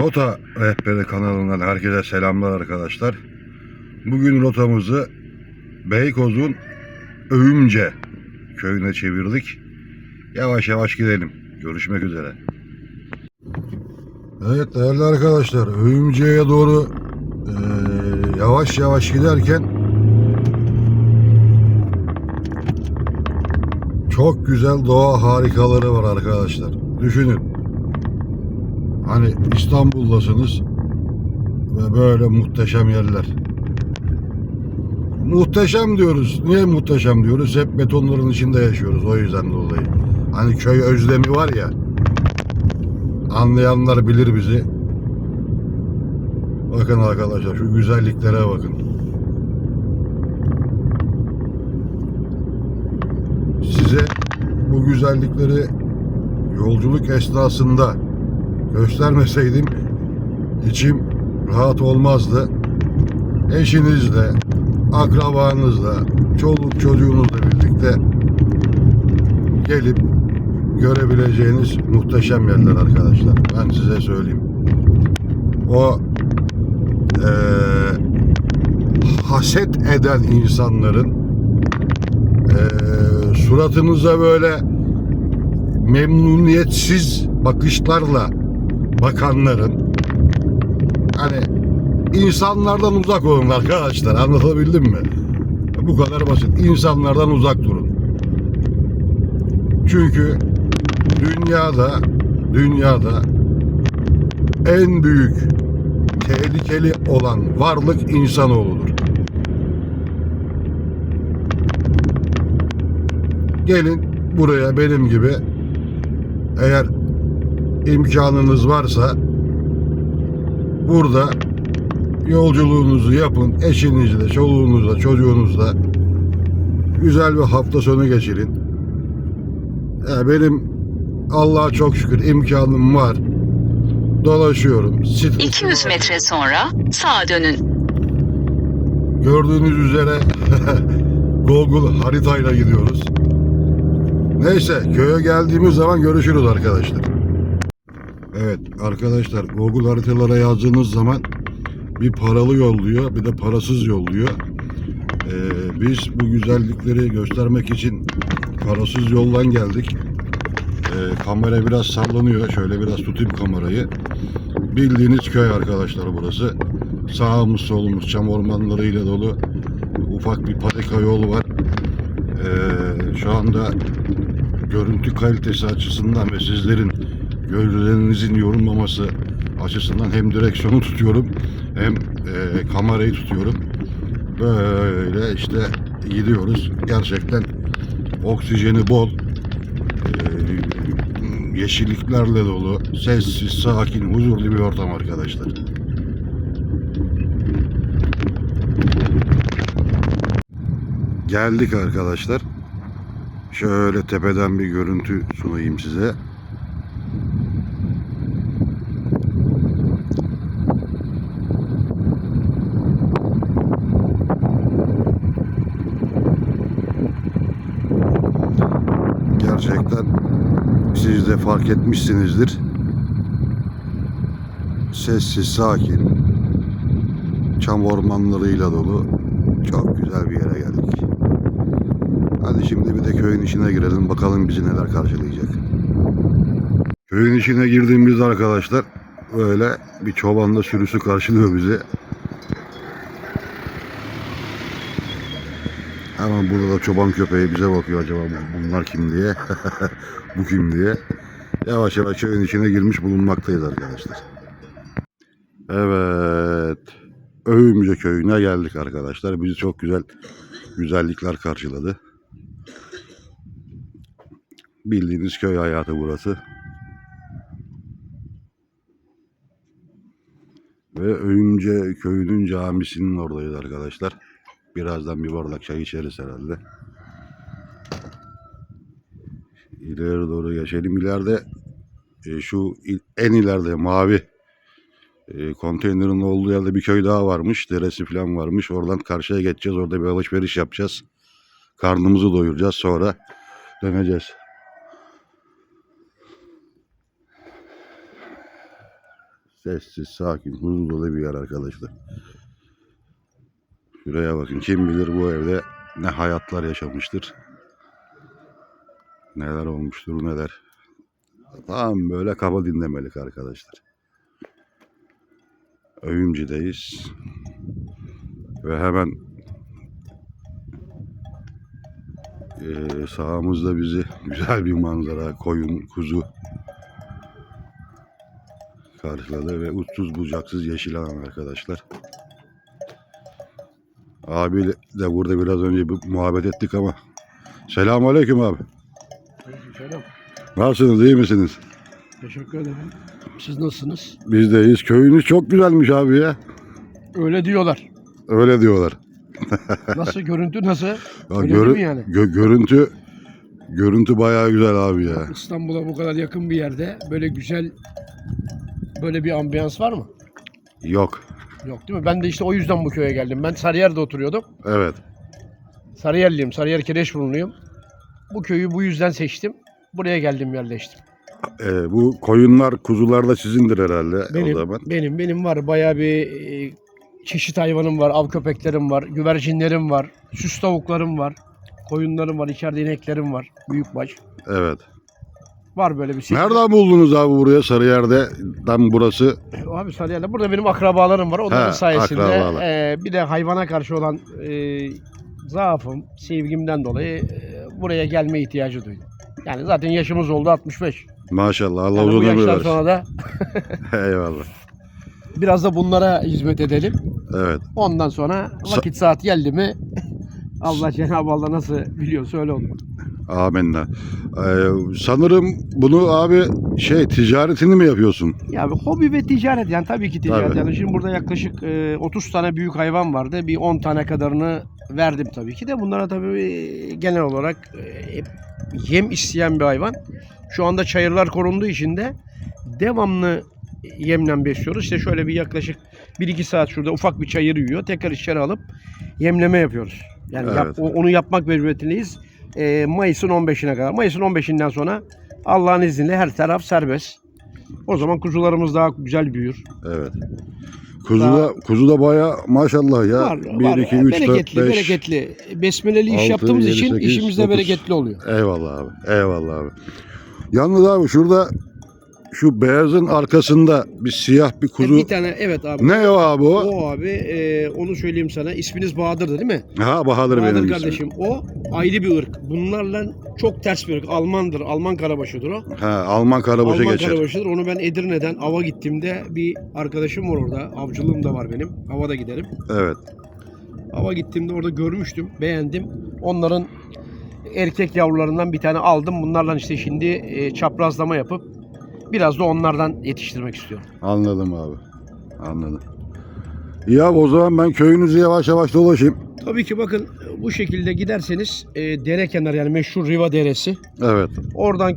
Rota Rehberi kanalından herkese selamlar arkadaşlar. Bugün rotamızı Beykoz'un Öğümce köyüne çevirdik. Yavaş yavaş gidelim. Görüşmek üzere. Evet değerli arkadaşlar Öğümce'ye doğru eee, yavaş yavaş giderken çok güzel doğa harikaları var arkadaşlar. Düşünün. Hani İstanbul'dasınız ve böyle muhteşem yerler. Muhteşem diyoruz. Niye muhteşem diyoruz? Hep betonların içinde yaşıyoruz o yüzden dolayı. Hani köy özlemi var ya. Anlayanlar bilir bizi. Bakın arkadaşlar şu güzelliklere bakın. Size bu güzellikleri yolculuk esnasında göstermeseydim içim rahat olmazdı. Eşinizle, akrabanızla, çoluk çocuğunuzla birlikte gelip görebileceğiniz muhteşem yerler arkadaşlar. Ben size söyleyeyim. O eee, haset eden insanların eee, suratınıza böyle memnuniyetsiz bakışlarla bakanların hani insanlardan uzak olun arkadaşlar anlatabildim mi? Bu kadar basit. İnsanlardan uzak durun. Çünkü dünyada dünyada en büyük tehlikeli olan varlık insanoğludur. Gelin buraya benim gibi eğer imkanınız varsa burada yolculuğunuzu yapın. Eşinizle, çoluğunuzla, çocuğunuzla güzel bir hafta sonu geçirin. Ya benim Allah'a çok şükür imkanım var. Dolaşıyorum. stresim 200 var. metre sonra sağa dönün. Gördüğünüz üzere Google haritayla gidiyoruz. Neyse köye geldiğimiz zaman görüşürüz arkadaşlar. Evet arkadaşlar Google haritalara yazdığınız zaman bir paralı yolluyor bir de parasız yolluyor. Ee, biz bu güzellikleri göstermek için parasız yoldan geldik. Ee, kamera biraz sallanıyor. Şöyle biraz tutayım kamerayı. Bildiğiniz köy arkadaşlar burası. Sağımız solumuz çam ormanlarıyla dolu. Ufak bir patika yol var. Ee, şu anda görüntü kalitesi açısından ve sizlerin gözlerinizin yorulmaması açısından hem direksiyonu tutuyorum hem e, kamerayı tutuyorum. Böyle işte gidiyoruz. Gerçekten oksijeni bol, e, yeşilliklerle dolu, sessiz, sakin, huzurlu bir ortam arkadaşlar. Geldik arkadaşlar. Şöyle tepeden bir görüntü sunayım size. Gerçekten siz de fark etmişsinizdir. Sessiz, sakin, çam ormanlarıyla dolu çok güzel bir yere geldik. Hadi şimdi bir de köyün içine girelim bakalım bizi neler karşılayacak. Köyün içine girdiğimizde arkadaşlar böyle bir çobanla sürüsü karşılıyor bizi. Hemen burada da çoban köpeği bize bakıyor acaba bu- bunlar kim diye. bu kim diye. Yavaş yavaş köyün içine girmiş bulunmaktayız arkadaşlar. Evet. Öğümce köyüne geldik arkadaşlar. Bizi çok güzel güzellikler karşıladı. Bildiğiniz köy hayatı burası. Ve Öğümce köyünün camisinin oradayız arkadaşlar. Birazdan bir bardak çay içeriz herhalde. İleri doğru geçelim. İleride e, şu en ileride mavi e, konteynerin olduğu yerde bir köy daha varmış. Deresi falan varmış. Oradan karşıya geçeceğiz. Orada bir alışveriş yapacağız. Karnımızı doyuracağız. Sonra döneceğiz. Sessiz, sakin, huzur dolu bir yer arkadaşlar. Şuraya bakın. Kim bilir bu evde ne hayatlar yaşamıştır. Neler olmuştur neler. Tam böyle kafa dinlemelik arkadaşlar. Övümcü'deyiz. Ve hemen eee sağımızda bizi güzel bir manzara, koyun, kuzu karşıladı ve uçsuz bucaksız yeşil alan arkadaşlar. Abi de burada biraz önce bir muhabbet ettik ama. Selamun Aleyküm abi. Nasılsınız iyi misiniz? Teşekkür ederim. Siz nasılsınız? Biz deyiz. Köyünüz çok güzelmiş abi ya. Öyle diyorlar. Öyle diyorlar. Nasıl görüntü nasıl? Ya Öyle görü- mi yani? gö- görüntü görüntü bayağı güzel abi ya. İstanbul'a bu kadar yakın bir yerde böyle güzel böyle bir ambiyans var mı? Yok. Yok değil mi? Ben de işte o yüzden bu köye geldim. Ben Sarıyer'de oturuyordum. Evet. Sarıyerliyim. Sarıyer Kireçburunluyum. Bu köyü bu yüzden seçtim. Buraya geldim yerleştim. Ee, bu koyunlar, kuzular da sizindir herhalde o Benim, zaman. benim, benim var. Bayağı bir e, çeşit hayvanım var. Av köpeklerim var. Güvercinlerim var. Süs tavuklarım var. Koyunlarım var. içeride ineklerim var. Büyükbaş. Evet. Var böyle bir şey. Nereden buldunuz abi buraya Sarıyer'de? Tam burası. Abi Sarıyer'de burada benim akrabalarım var. Onların He, sayesinde akrabalar. e, bir de hayvana karşı olan e, zaafım, sevgimden dolayı e, buraya gelme ihtiyacı duydum. Yani zaten yaşımız oldu 65. Maşallah Allah Yani uzun ömür versin. sonra da Eyvallah. biraz da bunlara hizmet edelim. Evet. Ondan sonra vakit saat geldi mi Allah Cenab-ı Allah nasıl biliyorsa öyle olur. Amenna. Ee, sanırım bunu abi şey ticaretini mi yapıyorsun? Ya bir hobi ve ticaret yani tabii ki ticaret. Tabii. Yani şimdi burada yaklaşık e, 30 tane büyük hayvan vardı. Bir 10 tane kadarını verdim tabii ki de. Bunlara tabii e, genel olarak e, yem isteyen bir hayvan. Şu anda çayırlar korunduğu için de devamlı yemle besliyoruz. İşte şöyle bir yaklaşık 1-2 saat şurada ufak bir çayır yiyor. Tekrar içeri alıp yemleme yapıyoruz. Yani yap- Evet. o- onu yapmak mecburiyetindeyiz. E, Mayıs'ın 15'ine kadar. Mayıs'ın 15'inden sonra Allah'ın izniyle her taraf serbest. O zaman kuzularımız daha güzel büyür. Evet. Kuzu da, kuzu da baya maşallah ya. var, 1, var. 2, 3, 4, bereketli, 5. bereketli. Besmeleli iş altı, yaptığımız yedi, için sekiz, işimiz de dokuz. bereketli oluyor. Eyvallah abi. Eyvallah abi. Yalnız abi şurada şu beyazın arkasında bir siyah bir kuzu. Bir tane evet abi. Ne o abi o? O abi e, onu söyleyeyim sana. İsminiz Bahadır'dı değil mi? Ha Bahadır, Bahadır benim kardeşim. O ayrı bir ırk. Bunlarla çok ters bir ırk. Almandır. Alman karabaşıdır o. Ha Alman karabaşa Alman geçer. karabaşıdır. Onu ben Edirne'den ava gittiğimde bir arkadaşım var orada. Avcılığım da var benim. Ava da giderim. Evet. Ava gittiğimde orada görmüştüm. Beğendim. Onların erkek yavrularından bir tane aldım. Bunlarla işte şimdi e, çaprazlama yapıp biraz da onlardan yetiştirmek istiyorum. Anladım abi. Anladım. Ya o zaman ben köyünüzü yavaş yavaş dolaşayım. Tabii ki bakın bu şekilde giderseniz e, dere kenarı yani meşhur Riva Deresi. Evet. Oradan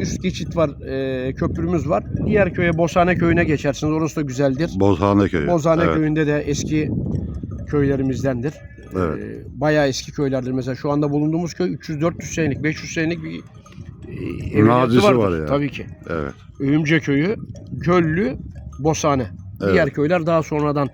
üst geçit var, e, köprümüz var. Diğer köye Bosane köyüne geçersiniz. Orası da güzeldir. Bozhane köyü. Bozane evet. köyünde de eski köylerimizdendir. Evet. E, bayağı eski köylerdir. Mesela şu anda bulunduğumuz köy 300-400 senelik, 500 senelik bir e, Mazisi vardır. var yani. Tabii ki. Evet. Öğümce köyü, Göllü, Bosane. Evet. Diğer köyler daha sonradan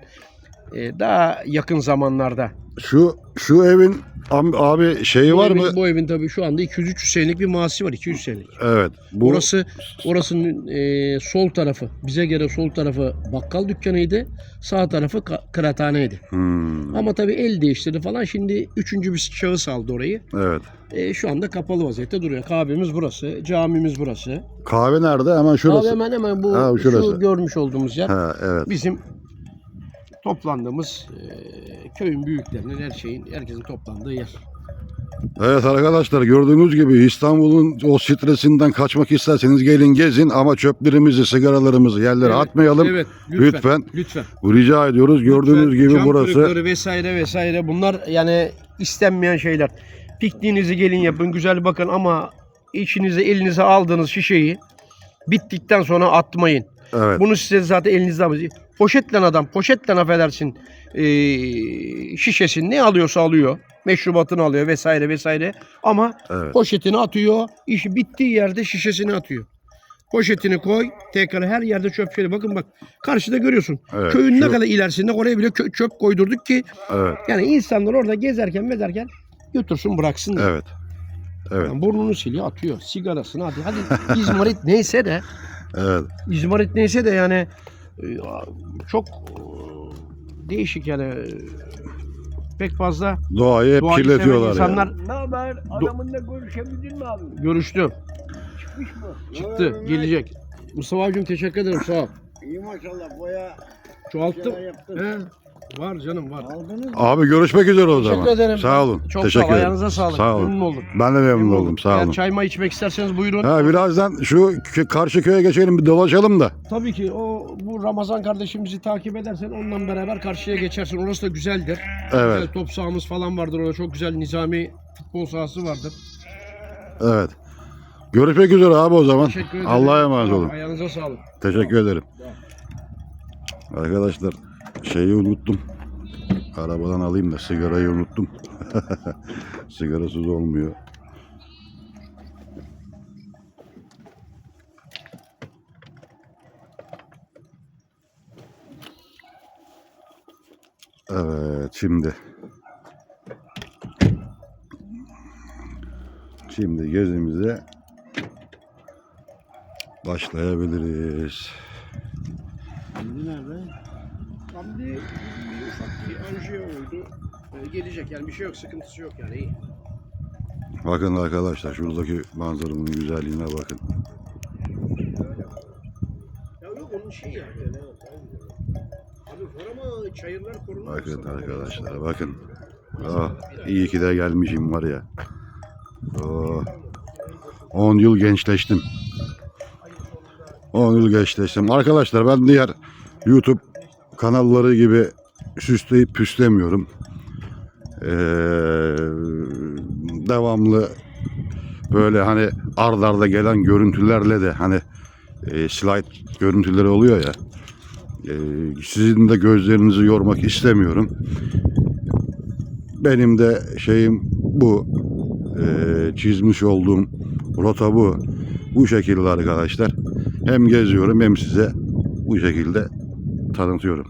e, daha yakın zamanlarda. Şu şu evin am- abi şeyi Bu var evin, mı? Bu evin tabii şu anda 200-300 senelik bir mahası var. 200 senelik. Evet. Bu Orası orasının e, sol tarafı bize göre sol tarafı bakkal dükkanıydı. Sağ tarafı ka- kıraathaneydi. Hmm, Ama tabii el değiştirdi falan. Şimdi üçüncü bir şahıs aldı orayı. evet. E, şu anda kapalı vaziyette duruyor. Kahvemiz burası, camimiz burası. Kahve nerede? Hemen şurası. Kahve hemen hemen bu Ha, şurası. şu görmüş olduğumuz yer. Ha, evet. Bizim toplandığımız e, köyün büyüklerinin her şeyin herkesin toplandığı yer. Evet arkadaşlar gördüğünüz gibi İstanbul'un o stresinden kaçmak isterseniz gelin gezin ama çöplerimizi, sigaralarımızı yerlere Evet, atmayalım. Evet, Lütfen. Lütfen. Rica ediyoruz. Gördüğünüz Lütfen, gibi cam burası kırıkları vesaire vesaire bunlar yani istenmeyen şeyler. Pikniğinizi gelin yapın güzel bakın ama içinize elinize aldığınız şişeyi bittikten sonra atmayın. evet. Bunu size zaten elinizde alın. Poşetle adam poşetle affedersin ee, şişesini ne alıyorsa alıyor. Meşrubatını alıyor vesaire vesaire. Ama Evet. poşetini atıyor. işi bittiği yerde şişesini atıyor. Poşetini koy. Tekrar her yerde çöp şöyle. Bakın bak. Karşıda görüyorsun. Evet, Köyün ne şu- kadar ilerisinde oraya bile çöp koydurduk ki Evet. yani insanlar orada gezerken gezerken götürsün bıraksın. diye. Evet. Evet. Yani burnunu siliyor atıyor. Sigarasını hadi. Hadi İzmarit neyse de Evet. İzmarit neyse de yani e, çok e, değişik yani pek fazla Doğayı hep Doğayı seven kirletiyorlar insanlar yani. Ne haber? Adamınla görüşebildin mi abi? görüştü. Çıkmış mı? Çıktı. Evet. Gelecek. Mustafa abicim teşekkür ederim. Sağ ol. İyi maşallah boya Çoğalttım. He. Var canım var. Aldınız mı? Abi görüşmek üzere o zaman. Teşekkür ederim. Sağ olun. Çok Teşekkür sağ ol. ederim. Ayağınıza sağlık. Sağ olun. Memnun oldum. Ben de memnun Memnun oldum. Sağ Eğer olun. çay may içmek isterseniz buyurun. Ha, birazdan şu karşı köye geçelim bir dolaşalım da. Tabii ki o bu Ramazan kardeşimizi takip edersen onunla beraber karşıya geçersin. Orası da güzeldir. Evet. Güzel top sahamız falan vardır orada. Çok güzel nizami futbol sahası vardır. Evet. Görüşmek üzere abi o zaman. Teşekkür ederim. Allah'a emanet olun. Ayağınıza sağlık. Teşekkür ederim. Arkadaşlar şeyi unuttum. Arabadan alayım da sigarayı unuttum. Sigarasız olmuyor. Evet şimdi. Şimdi gezimize başlayabiliriz. Şimdi nerede? Hamdi bir ufak bir anjiyo oldu. Ee, gelecek yani bir şey yok sıkıntısı yok yani iyi. Bakın arkadaşlar şuradaki manzaranın güzelliğine bakın. Ya yok onun şey yani. Abi var ama çayırlar korunmaz. Bakın arkadaşlar bakın. Ah, iyi ki de gelmişim var ya. Oh, 10 yıl gençleştim. 10 yıl gençleştim. Arkadaşlar ben diğer YouTube kanalları gibi süsleyip püslemiyorum. Ee, devamlı böyle hani ard arda gelen görüntülerle de hani e, slide görüntüleri oluyor ya. Ee, sizin de gözlerinizi yormak istemiyorum. Benim de şeyim bu. Ee, çizmiş olduğum rota bu. Bu şekilde arkadaşlar. Hem geziyorum hem size bu şekilde tanıtıyorum.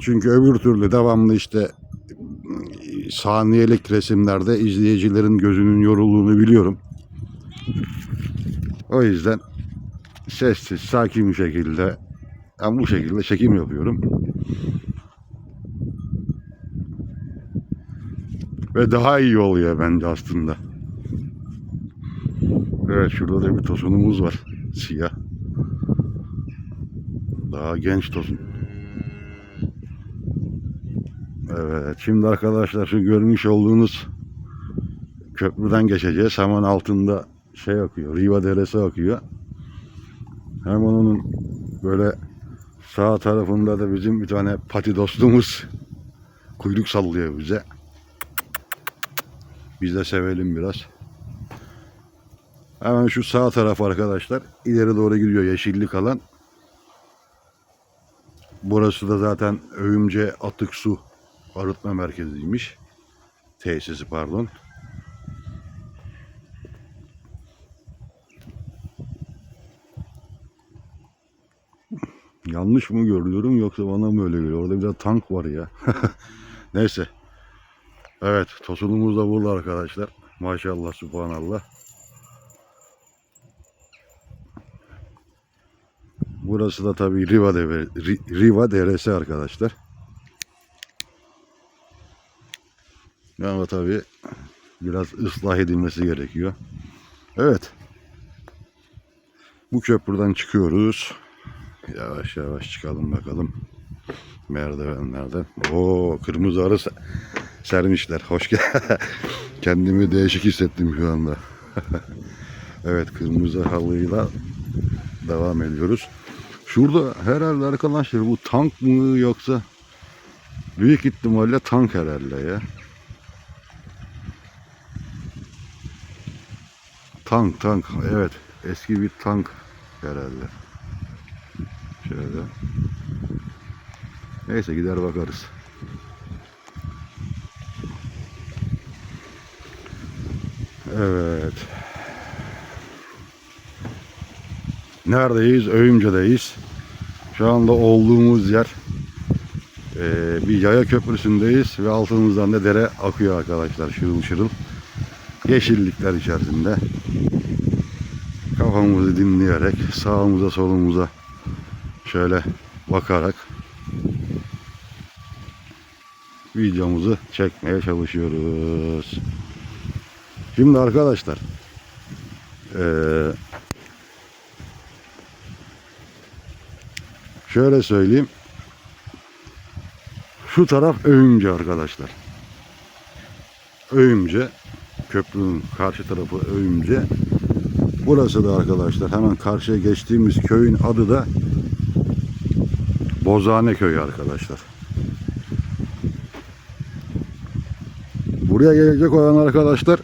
Çünkü öbür türlü devamlı işte saniyelik resimlerde izleyicilerin gözünün yorulduğunu biliyorum. O yüzden sessiz, sakin bir şekilde ben bu şekilde çekim yapıyorum. Ve daha iyi oluyor bence aslında. Evet şurada da bir tosunumuz var. Siyah. Daha genç tosun. Evet şimdi arkadaşlar şu görmüş olduğunuz köprüden geçeceğiz. Hemen altında şey akıyor. Riva Deresi akıyor. Hem onun böyle sağ tarafında da bizim bir tane pati dostumuz kuyruk sallıyor bize. Biz de sevelim biraz. Hemen şu sağ taraf arkadaşlar ileri doğru gidiyor yeşillik alan. Burası da zaten Övümce Atık Su Arıtma Merkeziymiş. Tesisi pardon. Yanlış mı görüyorum yoksa bana mı öyle geliyor? Orada bir de tank var ya. Neyse. Evet tosunumuz da burada arkadaşlar. Maşallah subhanallah. Burası da tabii Riva, Deve, Ri- Riva Deresi arkadaşlar. Ama tabii biraz ıslah edilmesi gerekiyor. Evet. Bu köprüden çıkıyoruz. Yavaş yavaş çıkalım bakalım. Merdivenlerden. Oo kırmızı arı se- sermişler. Hoş gel. Kendimi değişik hissettim şu anda. evet kırmızı halıyla devam ediyoruz. Şurada herhalde arkadaşlar bu tank mı yoksa büyük ihtimalle tank herhalde ya. Tank tank evet eski bir tank herhalde. Şöyle. Neyse gider bakarız. Evet. Neredeyiz? Öğümce'deyiz. Şu anda olduğumuz yer eee, bir yaya köprüsündeyiz ve altımızdan da dere akıyor arkadaşlar şırıl şırıl. Yeşillikler içerisinde. Kafamızı dinleyerek sağımıza solumuza şöyle bakarak videomuzu çekmeye çalışıyoruz. Şimdi arkadaşlar eee, şöyle söyleyeyim. Şu taraf Öğümce arkadaşlar. Öğümce köprünün karşı tarafı Öğümce. Burası da arkadaşlar hemen karşıya geçtiğimiz köyün adı da Bozane köyü arkadaşlar. Buraya gelecek olan arkadaşlar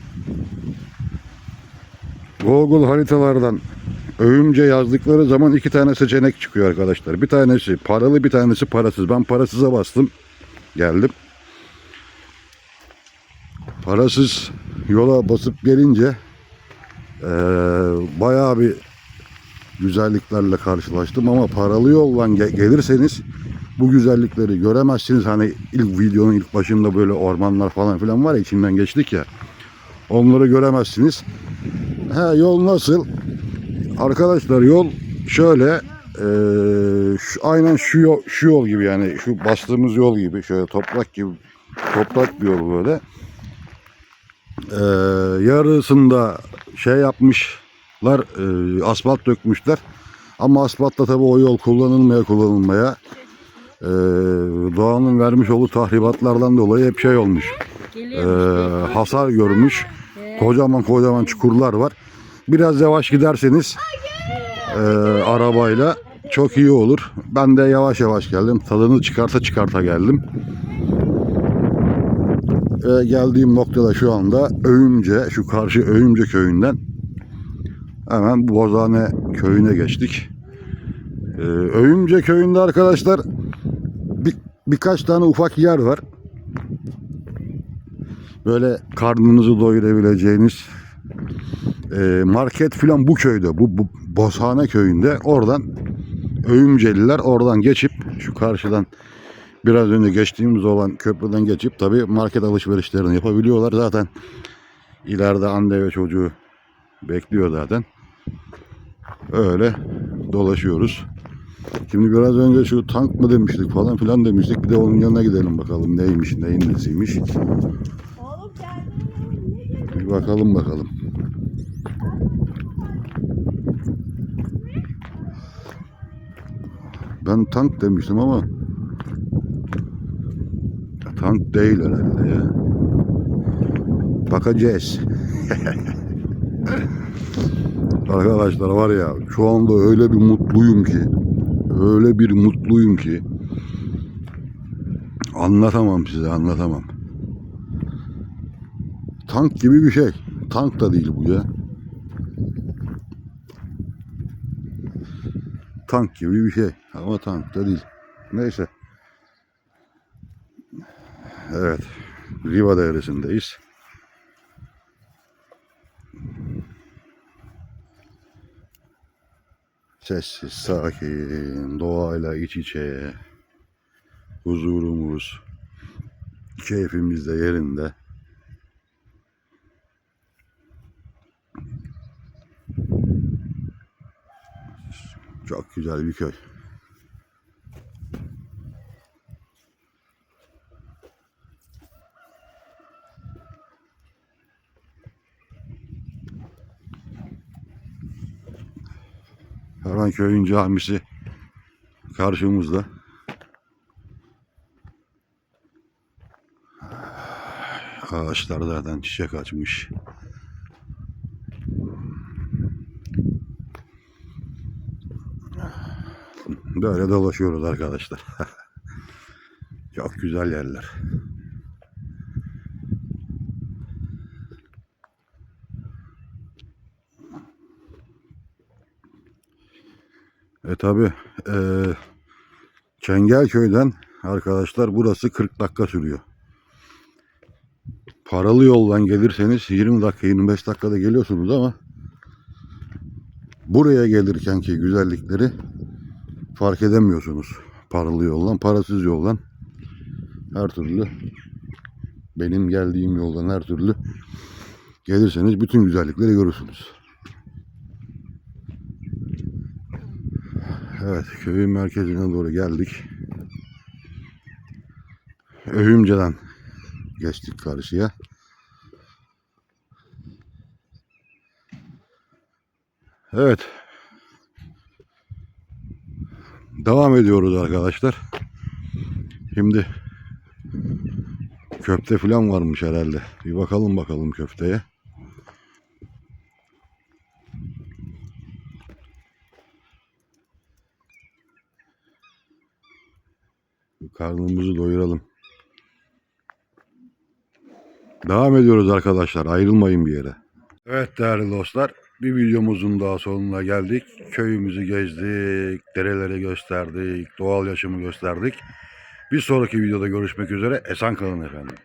Google haritalardan Öğümce yazdıkları zaman iki tane seçenek çıkıyor arkadaşlar. Bir tanesi paralı bir tanesi parasız. Ben parasıza bastım. Geldim. Parasız yola basıp gelince eee bayağı bir güzelliklerle karşılaştım ama paralı yoldan ge- gelirseniz bu güzellikleri göremezsiniz. Hani ilk videonun ilk başında böyle ormanlar falan filan var ya içinden geçtik ya. Onları göremezsiniz. Ha yol nasıl? Arkadaşlar yol şöyle eee, şu, aynen şu yol, şu yol gibi yani şu bastığımız yol gibi şöyle toprak gibi toprak bir yol böyle. Eee, yarısında şey yapmışlar eee, asfalt dökmüşler ama asfaltta tabii o yol kullanılmaya kullanılmaya eee, doğanın vermiş olduğu tahribatlardan dolayı hep şey olmuş eee, hasar görmüş kocaman kocaman çukurlar var biraz yavaş giderseniz eee, arabayla çok iyi olur. Ben de yavaş yavaş geldim. Tadını çıkarta çıkarta geldim. Ve geldiğim noktada şu anda Öğümce, şu karşı Öğümce köyünden hemen Bozane köyüne geçtik. Eee Öğümce köyünde arkadaşlar bir, birkaç tane ufak yer var. Böyle karnınızı doyurabileceğiniz e, market filan bu köyde, bu, bu Bozhane köyünde. Oradan Öğümceliler oradan geçip şu karşıdan biraz önce geçtiğimiz olan köprüden geçip tabi market alışverişlerini yapabiliyorlar. Zaten ileride anne ve çocuğu bekliyor zaten. Öyle dolaşıyoruz. Şimdi biraz önce şu tank mı demiştik falan filan demiştik. Bir de onun yanına gidelim bakalım neymiş, neyin nesiymiş. Bir bakalım bakalım. Ben tank demiştim ama tank değil herhalde ya. Bakacağız. Arkadaşlar var ya şu anda öyle bir mutluyum ki öyle bir mutluyum ki anlatamam size anlatamam. Tank gibi bir şey. Tank da değil bu ya. Tank gibi bir şey. Ama tank da değil. Neyse. Evet. Riva devresindeyiz. Sessiz, sakin, doğayla iç içe, huzurumuz, keyfimiz de yerinde. Çok güzel bir köy. Hemen köyün camisi karşımızda. Ağaçlar zaten çiçek açmış. Böyle dolaşıyoruz arkadaşlar. Çok güzel yerler. Tabi e, Çengelköy'den arkadaşlar burası 40 dakika sürüyor. Paralı yoldan gelirseniz 20 dakika 25 dakikada geliyorsunuz ama buraya gelirkenki güzellikleri fark edemiyorsunuz. Paralı yoldan, parasız yoldan her türlü benim geldiğim yoldan her türlü gelirseniz bütün güzellikleri görürsünüz. Evet, köyün merkezine doğru geldik. Öhümce'den geçtik karşıya. Evet. Devam ediyoruz arkadaşlar. Şimdi köfte falan varmış herhalde. Bir bakalım bakalım köfteye. Karnımızı doyuralım. Devam ediyoruz arkadaşlar. Ayrılmayın bir yere. Evet değerli dostlar. Bir videomuzun daha sonuna geldik. Köyümüzü gezdik. Dereleri gösterdik. Doğal yaşamı gösterdik. Bir sonraki videoda görüşmek üzere. Esen kalın efendim.